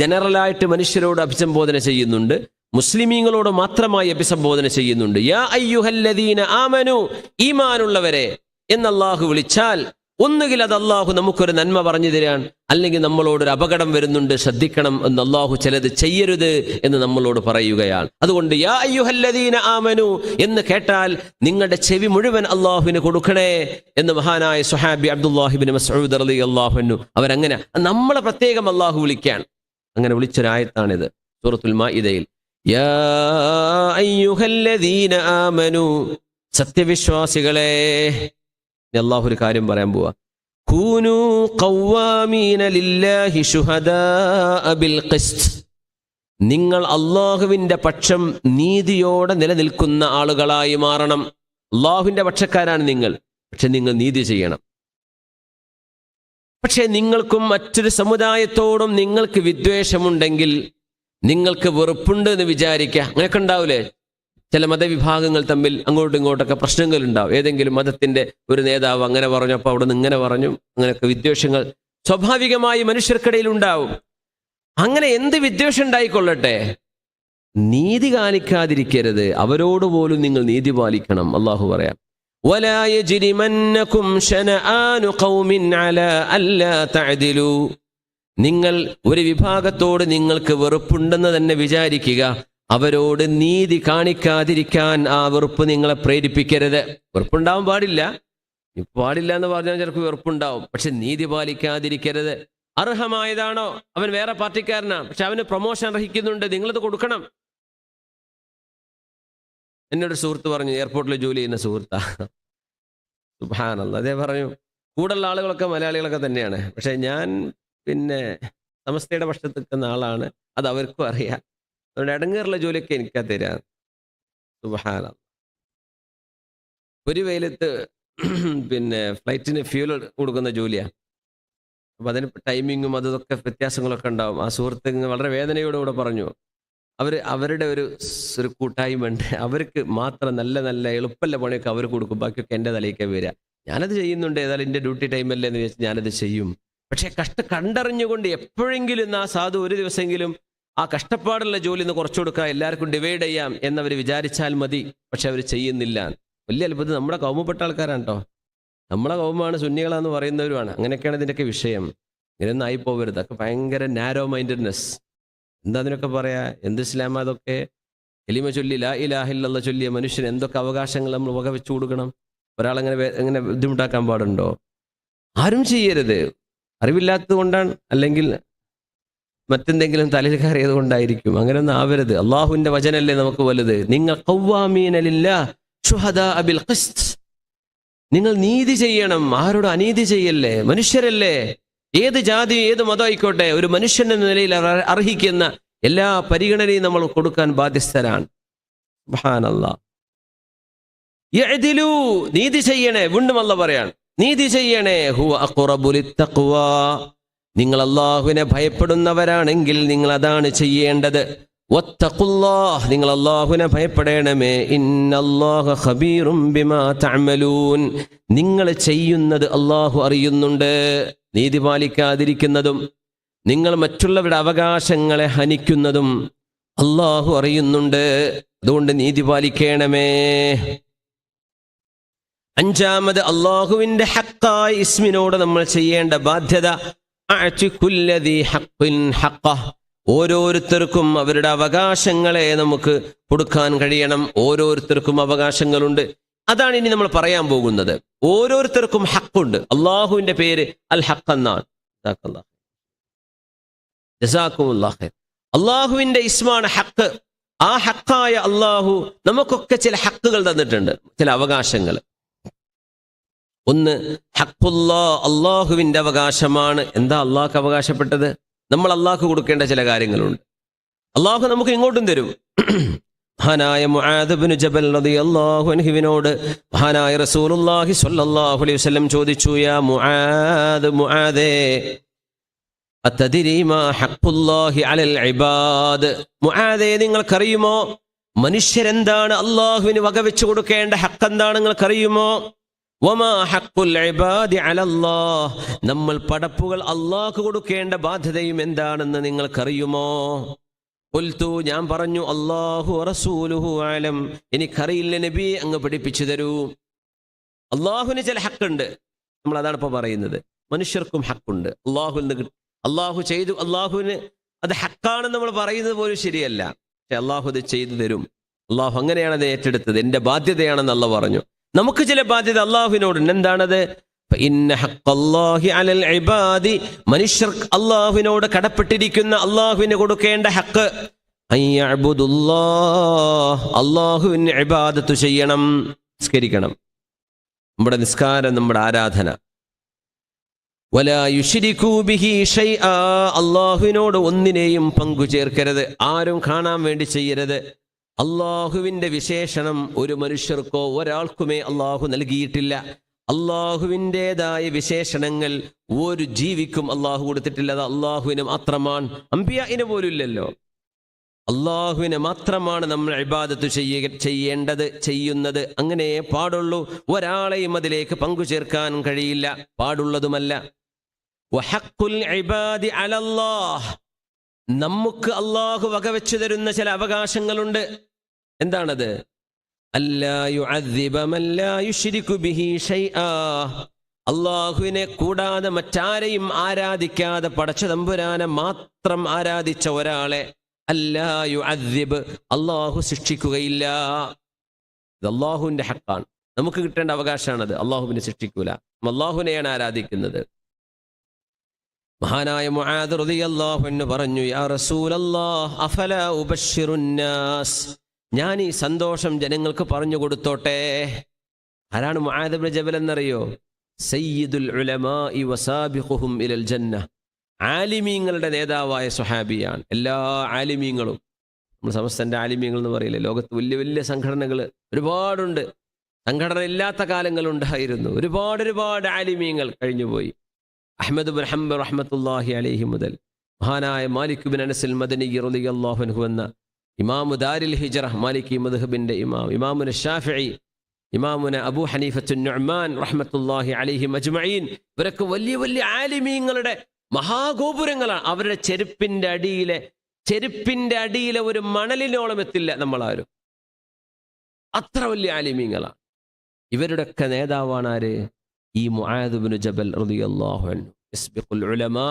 ജനറലായിട്ട് മനുഷ്യരോട് അഭിസംബോധന ചെയ്യുന്നുണ്ട്. മുസ്ലിമീങ്ങളോട് മാത്രമായി അഭിസംബോധന ചെയ്യുന്നുണ്ട്. യാ അയ്യുഹല്ലദീന ആമനു ഈമാനുള്ളവരെ എന്ന് അള്ളാഹു വിളിച്ചാൽ ഒന്നുകിൽ അത് അള്ളാഹു നമുക്കൊരു നന്മ പറഞ്ഞു തരാൻ അല്ലെങ്കിൽ നമ്മളോടൊരു അപകടം വരുന്നുണ്ട് ശ്രദ്ധിക്കണം എന്ന് അള്ളാഹു ചിലത് ചെയ്യരുത് എന്ന് നമ്മളോട് പറയുകയാണ്. അതുകൊണ്ട് യാ അയ്യുഹല്ലദീന ആമനു എന്ന് കേട്ടാൽ നിങ്ങളുടെ ചെവി മുഴുവൻ അള്ളാഹുവിന് കൊടുക്കണേ എന്ന് മഹാനായ സുഹാബി അബ്ദുല്ലാഹിബിൻ മസൂദ് അലി അള്ളാഹുനു അവരങ്ങനെ നമ്മളെ പ്രത്യേകം അള്ളാഹു വിളിക്കാൻ അങ്ങനെ വിളിച്ചൊരായത്താണിത് സൂറത്തുൽ മാഇദയിൽ. ആമനു സത്യവിശ്വാസികളെ അള്ളാഹു ഒരു കാര്യം പറയാൻ പോവാ. കൂനു നിങ്ങൾ അള്ളാഹുവിന്റെ പക്ഷം നീതിയോടെ നിലനിൽക്കുന്ന ആളുകളായി മാറണം. അള്ളാഹുവിന്റെ പക്ഷക്കാരാണ് നിങ്ങൾ പക്ഷെ നിങ്ങൾ നീതി ചെയ്യണം. പക്ഷെ നിങ്ങൾക്കും മറ്റൊരു സമുദായത്തോടും നിങ്ങൾക്ക് വിദ്വേഷമുണ്ടെങ്കിൽ നിങ്ങൾക്ക് വെറുപ്പുണ്ട് എന്ന് വിചാരിക്കുക അങ്ങനെയൊക്കെ ഉണ്ടാവില്ലേ ചില മതവിഭാഗങ്ങൾ തമ്മിൽ അങ്ങോട്ടും ഇങ്ങോട്ടൊക്കെ പ്രശ്നങ്ങൾ ഉണ്ടാവും ഏതെങ്കിലും മതത്തിന്റെ ഒരു നേതാവ് അങ്ങനെ പറഞ്ഞു അപ്പോൾ അവിടെ നിന്ന് ഇങ്ങനെ പറഞ്ഞു അങ്ങനെയൊക്കെ വിദ്വേഷങ്ങൾ സ്വാഭാവികമായി മനുഷ്യർക്കിടയിൽ ഉണ്ടാവും. അങ്ങനെ എന്ത് വിദ്വേഷം ഉണ്ടായിക്കൊള്ളട്ടെ? നീതി കാണിക്കാതിരിക്കരുത്. അവരോട് പോലും നിങ്ങൾ നീതി പാലിക്കണം. അള്ളാഹു പറയാം. ولا يجرمنكم شنآن قوم على ألا تعدلوا നിങ്ങൾ ഒരു വിഭാഗത്തോട് നിങ്ങൾക്ക് വെറുപ്പുണ്ടെന്ന് തന്നെ വിചാരിക്കുക അവരോട് നീതി കാണിക്കാതിരിക്കാൻ ആ വെറുപ്പ് നിങ്ങളെ പ്രേരിപ്പിക്കരുത് വെറുപ്പുണ്ടാവാൻ പാടില്ല ഇപ്പൊ പാടില്ല എന്ന് പറഞ്ഞാൽ ചിലർക്ക് വെറുപ്പുണ്ടാവും പക്ഷെ നീതി പാലിക്കാതിരിക്കരുത് അർഹമായതാണോ അവൻ വേറെ പാർട്ടിക്കാരനാണ് പക്ഷെ അവന് പ്രൊമോഷൻ അർഹിക്കുന്നുണ്ട് നിങ്ങളത് കൊടുക്കണം എന്നോട് സുഹൃത്ത് പറഞ്ഞു എയർപോർട്ടിൽ ജോലി ചെയ്യുന്ന സുഹൃത്താ. സുബാനല്ല അതേ പറഞ്ഞു കൂടുതൽ ആളുകളൊക്കെ മലയാളികളൊക്കെ തന്നെയാണ്. പക്ഷെ ഞാൻ പിന്നെ സമസ്തയുടെ പക്ഷത്ത് നിൽക്കുന്ന ആളാണ്. അത് അവർക്കും അറിയാം. അതുകൊണ്ട് ഇടങ്ങേറുള്ള ജോലിയൊക്കെ എനിക്കാ തരാം. സുബഹാന ഒരു വെയിലത്ത് പിന്നെ ഫ്ലൈറ്റിന് ഫ്യൂൽ കൊടുക്കുന്ന ജോലിയാണ് അപ്പം അതിന് ടൈമിങ്ങും അതൊക്കെ വ്യത്യാസങ്ങളൊക്കെ ഉണ്ടാവും. ആ സുഹൃത്ത് വളരെ വേദനയോടുകൂടെ പറഞ്ഞു അവർ അവരുടെ ഒരു ഒരു കൂട്ടായ്മ ഉണ്ട് അവർക്ക് മാത്രം നല്ല നല്ല എളുപ്പമല്ല പണിയൊക്കെ അവർ കൊടുക്കും. ബാക്കിയൊക്കെ എന്റെ തലയ്ക്ക് വരിക. ഞാനത് ചെയ്യുന്നുണ്ട്. ഏതായാലും എന്റെ ഡ്യൂട്ടി ടൈമല്ലേ എന്ന് വെച്ച് ഞാനത് ചെയ്യും. പക്ഷേ കഷ്ട കണ്ടറിഞ്ഞുകൊണ്ട് എപ്പോഴെങ്കിലും ആ സാധു ഒരു ദിവസമെങ്കിലും ആ കഷ്ടപ്പാടുള്ള ജോലി ഒന്ന് കുറച്ചു കൊടുക്കുക എല്ലാവർക്കും ഡിവൈഡ് ചെയ്യാം എന്നവർ വിചാരിച്ചാൽ മതി. പക്ഷെ അവർ ചെയ്യുന്നില്ല. വലിയ അത്ഭുതം. നമ്മുടെ കൗമപ്പെട്ട ആൾക്കാരാണ് കേട്ടോ നമ്മളെ കൗമമാണ് സുന്നികളാന്ന് പറയുന്നവരുമാണ്. അങ്ങനെയൊക്കെയാണ് ഇതിന്റെയൊക്കെ വിഷയം. ഇങ്ങനെയൊന്നും ആയി പോകരുത് അതൊക്കെ ഭയങ്കര നാരോ മൈൻഡഡ്നെസ് എന്താ അതിനൊക്കെ പറയാ? എന്ത് ഇസ്ലാമ അതൊക്കെ? എലിമ ചൊല്ലി ലാ ഇലാഹില്ല ചൊല്ലിയ മനുഷ്യൻ എന്തൊക്കെ അവകാശങ്ങൾ നമ്മൾ വക വെച്ചു കൊടുക്കണം? ഒരാളെങ്ങനെ അങ്ങനെ ബുദ്ധിമുട്ടാക്കാൻ പാടുണ്ടോ? ആരും ചെയ്യരുത്. അറിവില്ലാത്തത് കൊണ്ടാണ് അല്ലെങ്കിൽ മറ്റെന്തെങ്കിലും തലയിൽ കയറിയത് കൊണ്ടായിരിക്കും. അങ്ങനെയൊന്നും ആവരുത്. അള്ളാഹുവിന്റെ വചനല്ലേ നമുക്ക് വലുത്. നിങ്ങൾ നിങ്ങൾ നീതി ചെയ്യണം. ആരോടും അനീതി ചെയ്യല്ലേ? മനുഷ്യരല്ലേ? ഏത് ജാതി ഏത് മതം ആയിക്കോട്ടെ ഒരു മനുഷ്യൻ എന്ന നിലയിൽ അർഹിക്കുന്ന എല്ലാ പരിഗണനയും നമ്മൾ കൊടുക്കാൻ ബാധ്യസ്ഥരാണ്. നീതി ചെയ്യണേ വീണ്ടും അല്ല പറയാണ്. നീതി ചെയ്യണേ. നിങ്ങൾ അള്ളാഹുവിനെ ഭയപ്പെടുന്നവരാണെങ്കിൽ നിങ്ങൾ അതാണ് ചെയ്യേണ്ടത്. നിങ്ങൾ അള്ളാഹുവിനെ ഭയപ്പെടേണമേ. നിങ്ങൾ ചെയ്യുന്നത് അള്ളാഹു അറിയുന്നുണ്ട്. നീതി പാലിക്കാതിരിക്കുന്നതും നിങ്ങൾ മറ്റുള്ളവരുടെ അവകാശങ്ങളെ ഹനിക്കുന്നതും അള്ളാഹു അറിയുന്നുണ്ട്. അതുകൊണ്ട് നീതി പാലിക്കണമേ. അഞ്ചാമത് അള്ളാഹുവിന്റെ ഹക്കായ ഇസ്മിനോട് നമ്മൾ ചെയ്യേണ്ട ബാധ്യത ഓരോരുത്തർക്കും അവരുടെ അവകാശങ്ങളെ നമുക്ക് കൊടുക്കാൻ കഴിയണം. ഓരോരുത്തർക്കും അവകാശങ്ങളുണ്ട്. അതാണ് ഇനി നമ്മൾ പറയാൻ പോകുന്നത്. ഓരോരുത്തർക്കും ഹക്കുണ്ട്. അള്ളാഹുവിന്റെ പേര് അൽ ഹക്ക് എന്നാണ്. അള്ളാഹുവിന്റെ ഇസ്മാണ് ഹക്ക്. ആ ഹക്കായ അള്ളാഹു നമുക്കൊക്കെ ചില ഹക്കുകൾ തന്നിട്ടുണ്ട്. ചില അവകാശങ്ങൾ. ഒന്ന് ഹക്കുല്ലാ അള്ളാഹുവിന്റെ അവകാശമാണ്. എന്താ അള്ളാഹ്ക്ക് അവകാശപ്പെട്ടത്? നമ്മൾ അള്ളാഹ്ക്ക് കൊടുക്കേണ്ട ചില കാര്യങ്ങളുണ്ട്. അള്ളാഹു നമുക്ക് ഇങ്ങോട്ടും തരും. മഹാനായ മുആദ് ബിൻ ജബൽ റളിയല്ലാഹു അൻഹുവിനോട് മഹാനായ റസൂലുള്ളാഹി സ്വല്ലല്ലാഹു അലൈഹി വസല്ലം ചോദിച്ചു യാ മുആദ് മുആദേ അത്തദിരി മാ ഹഖുല്ലാഹി അലൽ ഇബാദ്? മുആദേ നിങ്ങൾക്കറിയുമോ? മനുഷ്യരെന്താണ് അള്ളാഹുവിന് വകവെച്ചു കൊടുക്കേണ്ട ഹക്ക് എന്താണ് നിങ്ങൾക്കറിയുമോ നമ്മൾ പടപ്പുകൾ അള്ളാഹ് കൊടുക്കേണ്ട ബാധ്യതയും എന്താണെന്ന് നിങ്ങൾക്കറിയുമോ? ഉൽത്തു ഞാൻ പറഞ്ഞു അള്ളാഹു റസൂലുഹു ആലം എനിക്കറിയില്ല നബി അങ്ങ് പഠിപ്പിച്ചു തരൂ. അള്ളാഹുവിന് ചില ഹക്കുണ്ട്. നമ്മൾ അതാണ് ഇപ്പൊ പറയുന്നത്. മനുഷ്യർക്കും ഹക്കുണ്ട്. അള്ളാഹു അള്ളാഹു ചെയ്തു അള്ളാഹുവിന് അത് ഹക്കാണെന്ന് നമ്മൾ പറയുന്നത് പോലും ശരിയല്ല. പക്ഷെ അള്ളാഹു അത് ചെയ്തു തരും. അള്ളാഹു അങ്ങനെയാണ് അത് ഏറ്റെടുത്തത്. എന്റെ ബാധ്യതയാണെന്ന് അല്ല പറഞ്ഞു. നമുക്ക് ചില ബാധ്യത അള്ളാഹുവിനോടുണ്ട് എന്താണത് മനുഷ്യർ അള്ളാഹുവിനോട് കടപ്പെട്ടിരിക്കുന്ന അള്ളാഹുവിന് കൊടുക്കേണ്ട ഹക്ക്. അള്ളാഹുവിന് ഇബാദത്ത് ചെയ്യണം നിസ്കരിക്കണം. നമ്മുടെ നിസ്കാരം നമ്മുടെ ആരാധന. അള്ളാഹുവിനോട് ഒന്നിനെയും പങ്കു ചേർക്കരുത് ആരും കാണാൻ വേണ്ടി ചെയ്യരുത്. അള്ളാഹുവിന്റെ വിശേഷണം ഒരു മനുഷ്യർക്കോ ഒരാൾക്കുമേ അള്ളാഹു നൽകിയിട്ടില്ല. അള്ളാഹുവിന്റെതായ വിശേഷണങ്ങൾ ഒരു ജീവിക്കും അള്ളാഹു കൊടുത്തിട്ടില്ല. അത് അള്ളാഹുവിനും അത്രമാണ് അമ്പിയായിന് പോലും ഇല്ലല്ലോ. അള്ളാഹുവിനെ മാത്രമാണ് നമ്മൾ ഇബാദത്ത് ചെയ്യ ചെയ്യേണ്ടത് ചെയ്യുന്നത്. അങ്ങനെ പാടുള്ളൂ. ഒരാളെയും അതിലേക്ക് പങ്കു ചേർക്കാൻ കഴിയില്ല. പാടുള്ളതുമല്ല. നമുക്ക് അള്ളാഹു വകവെച്ചു തരുന്ന ചില അവകാശങ്ങളുണ്ട്. എന്താണത്? അള്ളാഹുവിനെ കൂടാതെ മറ്റാരെയും ആരാധിക്കാതെ പടച്ച തമ്പുരാനെ മാത്രം ആരാധിച്ച ഒരാളെ അല്ലായു യുഅദ്ദിബ് അള്ളാഹു ശിക്ഷിക്കുകയില്ല. ഇത് അള്ളാഹുവിന്റെ ഹക്കാണ്. നമുക്ക് കിട്ടേണ്ട അവകാശമാണത് അള്ളാഹുവിനെ ശിക്ഷിക്കൂല. അള്ളാഹുവിനെയാണ് ആരാധിക്കുന്നത്. മഹാനായ മുആദ് റളിയല്ലാഹു അൻഹു പറഞ്ഞു യാ റസൂലല്ലാഹ് അഫല ഉബശ്ശിറുന്നാസ് ഞാൻ ഈ സന്തോഷം ജനങ്ങൾക്ക് പറഞ്ഞു കൊടുത്തോട്ടെ. ആരാണ് മുആദ് ഇബ്നു ജബൽ എന്നറിയോ? സയ്യിദുൽ ഇലൽ ജന്ന. ആലിമീങ്ങളുടെ നേതാവായ സുഹാബിയാണ് എല്ലാ ആലിമീങ്ങളും. നമ്മൾ സമസ്തന്റെ ആലിമീങ്ങൾ എന്ന് പറയില്ലേ? ലോകത്ത് വലിയ വലിയ സംഘടനകൾ ഒരുപാടുണ്ട്. സംഘടന ഇല്ലാത്ത കാലങ്ങളുണ്ടായിരുന്നു ഒരുപാട് ഒരുപാട് ആലിമീങ്ങൾ കഴിഞ്ഞുപോയി അഹമ്മദ് ബിൻ റഹ്മത്തുല്ലാഹി അലൈഹി മുതൽ. മഹാനായ മാലിക് ബിൻ അനസിൽ മദനി അൻഹു എന്ന ഇമാമു ദാരിൽ ഹിജറ മാലിക്കി മദ്ഹബിന്റെ ഇമാം ഇമാമുന ഷാഫി ഇമാമുന അബു ഹനീഫത്തു നുഅ്മാൻ റഹ്മത്തുല്ലാഹി അലിഹി മജ്മഈൻ. ഇവരൊക്കെ വലിയ വലിയ ആലിമീങ്ങളുടെ മഹാഗോപുരങ്ങളാണ്. അവരുടെ ചെരുപ്പിന്റെ അടിയിലെ ചെരുപ്പിന്റെ അടിയിലെ ഒരു മണലിനോളം എത്തില്ല നമ്മളാരും. അത്ര വലിയ ആലിമീങ്ങളാണ്. ഇവരുടെയൊക്കെ നേതാവാണ് ആര്? ഈ മുആദ് ജബൽ റളിയല്ലാഹു ഉലമാ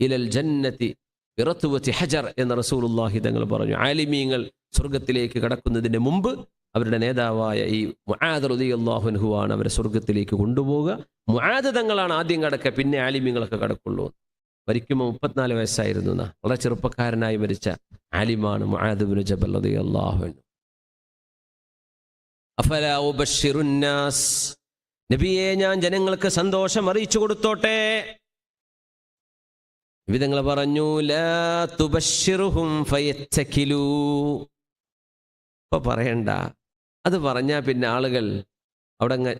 ഇലൽ ജന്നതി ബിറത്വതി ഹജർ എന്ന റസൂലുള്ളാഹി തങ്ങൾ പറഞ്ഞു. ആലിമീങ്ങൾ സ്വർഗത്തിലേക്ക് കടക്കുന്നതിന് മുമ്പ് അവരുടെ നേതാവായ ഈ മുആദ് അൻഹു ആണ് അവരെ സ്വർഗത്തിലേക്ക് കൊണ്ടുപോവുക. മുആദ് തങ്ങളാണ് ആദ്യം കടക്കുക പിന്നെ ആലിമീങ്ങളൊക്കെ കടക്കുള്ളൂ. മരിക്കുമ്പോൾ മുപ്പത്തിനാല് വയസ്സായിരുന്നു എന്നാ വളരെ ചെറുപ്പക്കാരനായി മരിച്ച ആലിമാണ് ബിൻ ജബൽ അഫലാ ഉബശ്ശിറുന്നാസ് നബിയെ ഞാൻ ജനങ്ങൾക്ക് സന്തോഷം അറിയിച്ചു കൊടുത്തോട്ടെ. വിധങ്ങൾ പറഞ്ഞു ഇപ്പൊ പറയണ്ട. അത് പറഞ്ഞാൽ പിന്നെ ആളുകൾ അവിടെ അങ്ങ്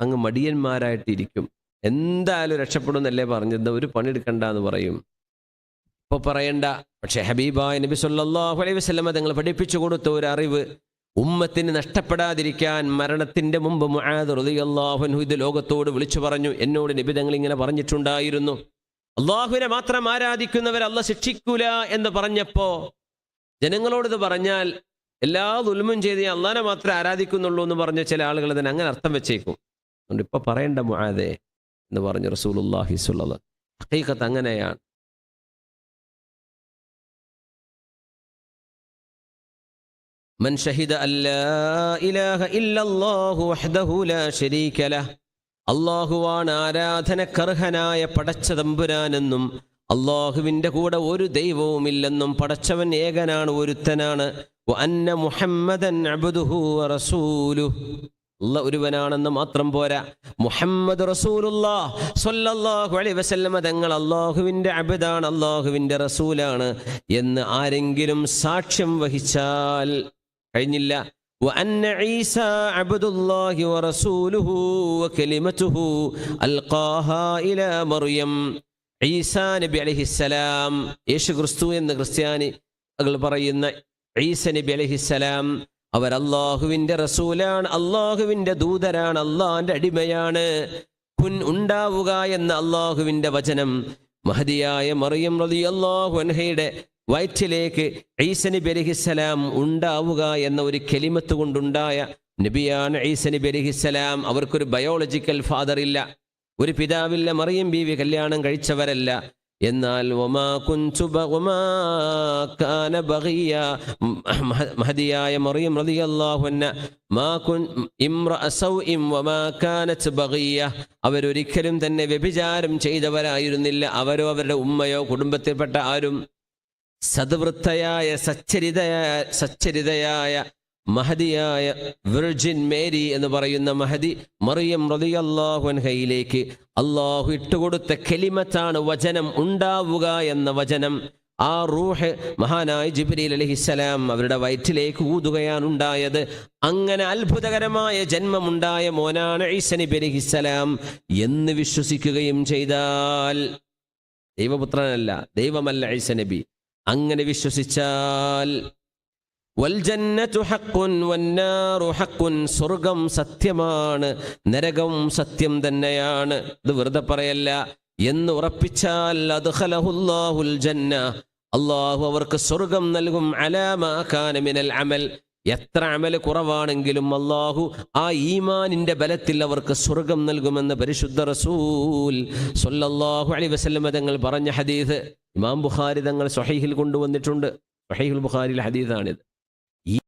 അങ്ങ് മടിയന്മാരായിട്ടിരിക്കും. എന്തായാലും രക്ഷപ്പെടുന്നല്ലേ പറഞ്ഞത്? ഒരു പണിയെടുക്കണ്ട എന്ന് പറയും. ഇപ്പൊ പറയണ്ട. പക്ഷെ ഹബീബായ നബി സല്ലല്ലാഹു അലൈഹി വസല്ലമ തങ്ങൾ പഠിപ്പിച്ചു കൊടുത്ത ഒരു അറിവ് ഉമ്മത്തിന് നഷ്ടപ്പെടാതിരിക്കാൻ മരണത്തിന്റെ മുമ്പ് മുആദ് റളിയല്ലാഹു അൻഹു ഇത് ലോകത്തോട് വിളിച്ചു പറഞ്ഞു. എന്നോട് നബി തങ്ങൾ ഇങ്ങനെ പറഞ്ഞിട്ടുണ്ടായിരുന്നു. അള്ളാഹുവിനെ മാത്രം ആരാധിക്കുന്നവർ അല്ല ശിക്ഷിക്കൂല എന്ന് പറഞ്ഞപ്പോൾ ഇത് പറഞ്ഞാൽ എല്ലാ ദുൽമും ചെയ്ത് അള്ളാഹനെ മാത്രമേ ആരാധിക്കുന്നുള്ളൂ എന്ന് പറഞ്ഞ ചില ആളുകൾ ഇതിനെ അങ്ങനെ അർത്ഥം വെച്ചേക്കും. അതുകൊണ്ട് ഇപ്പൊ പറയേണ്ട മുഹാദെ എന്ന് പറഞ്ഞു റസൂലുല്ലാഹി സുള്ളത് ഹക്കീക്കത്ത് അങ്ങനെയാണ്. മൻ شهد അല്ലാ ഇലാഹ ഇല്ലല്ലാഹു വഹ്ദഹു ലാ ശരീക لا അള്ളാഹുവാണ് ആരാധനക്കർഹനായ പടച്ച തമ്പുരാനെന്നും അള്ളാഹുവിന്റെ കൂടെ ഒരു ദൈവവുമില്ലെന്നും പടച്ചവൻ ഏകനാണ് ഒരുത്തനാണ്. അന്ന മുഹമ്മദൻ റസൂലുഹു അല്ല ഒരുവനാണെന്ന് മാത്രം പോരാ. മുഹമ്മദ് റസൂലുല്ലാ സ്വല്ലല്ലാഹു അലൈഹി വസല്ലമ തങ്ങൾ അള്ളാഹുവിന്റെ അബിദാണ് അള്ളാഹുവിന്റെ റസൂലാണ് എന്ന് ആരെങ്കിലും സാക്ഷ്യം വഹിച്ചാൽ കഴിഞ്ഞില്ല. وأن عيسى عبد الله ورسوله وكلمته ألقاها إلى مريم ഈസാ നബി അലഹിസ്സലാം യേശു ക്രിസ്തു എന്ന ക്രിസ്ത്യാനി പറയുന്ന ഈസ നബി അലഹിസ്സലാം അവർ അള്ളാഹുവിന്റെ റസൂലാണ് അള്ളാഹുവിന്റെ ദൂതരാണ് അള്ളാഹിന്റെ അടിമയാണ് കുൻ ഉണ്ടാവുക എന്ന അള്ളാഹുവിന്റെ വചനം മഹദിയായ മറിയം റതി അള്ളാഹു അൻഹയുടെ വയറ്റിലേക്ക് ഈസനബി അലഹിസ്സലാം ഉണ്ടാവുക എന്ന ഒരു കെലിമത്ത് കൊണ്ടുണ്ടായ നബിയാണ് ഈസനബി അലഹിസ്സലാം അവർക്കൊരു ബയോളജിക്കൽ ഫാദർ ഇല്ല. ഒരു പിതാവില്ല മറിയം ബീവി കല്യാണം കഴിച്ചവരല്ല. എന്നാൽ മഹതിയായ മറിയം അവരൊരിക്കലും തന്നെ വ്യഭിചാരം ചെയ്തവരായിരുന്നില്ല. അവരോ അവരുടെ ഉമ്മയോ കുടുംബത്തിൽപ്പെട്ട ആരും സദ്വൃത്തയായ സച്ചരിതയായ സച്ചരിതയായ മഹദിയായ വിർജിൻ മേരി എന്ന് പറയുന്ന മഹദി മറിയം റളിയല്ലാഹു അൻഹയിലേക്ക് അള്ളാഹു ഇട്ടുകൊടുത്ത കെലിമത്താണ് വചനം ഉണ്ടാവുക എന്ന വചനം. ആ റൂഹ് മഹാനായ ജിബ്രീൽ അലഹിസ്സലാം അവരുടെ വയറ്റിലേക്ക് ഊതുകയാണ് ഉണ്ടായത്. അങ്ങനെ അത്ഭുതകരമായ ജന്മമുണ്ടായ മോനാണ് ഐസനി ബലിഹിസ്സലാം എന്ന് വിശ്വസിക്കുകയും ചെയ്താൽ ദൈവപുത്രനല്ല ദൈവമല്ല ഈസ നബി. അങ്ങനെ വിശ്വസിച്ചാൽ സ്വർഗം സത്യമാണ് നരകം സത്യം തന്നെയാണ്. ഇത് വെറുതെ പറയല്ല. എന്ന് ഉറപ്പിച്ചാൽ അദ്ഹലഹുല്ലാഹുൽ ജന്ന അള്ളാഹു അവർക്ക് സ്വർഗം നൽകും. അലാമാനമിനൽ മിനൽ അമൽ. എത്ര അമൽ കുറവാണെങ്കിലും അള്ളാഹു ആ ഈമാനിന്റെ ബലത്തിൽ അവർക്ക് സ്വർഗം നൽകുമെന്ന് പരിശുദ്ധ റസൂൽ സൊല്ലാഹു അലൈഹി വസല്ലം തങ്ങൾ പറഞ്ഞ ഹദീസ്. ഇമാം ബുഖാരി തങ്ങൾ സൊഹൈഹിൽ കൊണ്ടുവന്നിട്ടുണ്ട്. സൊഹൈഹുൽ ബുഖാരിയിലെ ഹദീസാണിത്.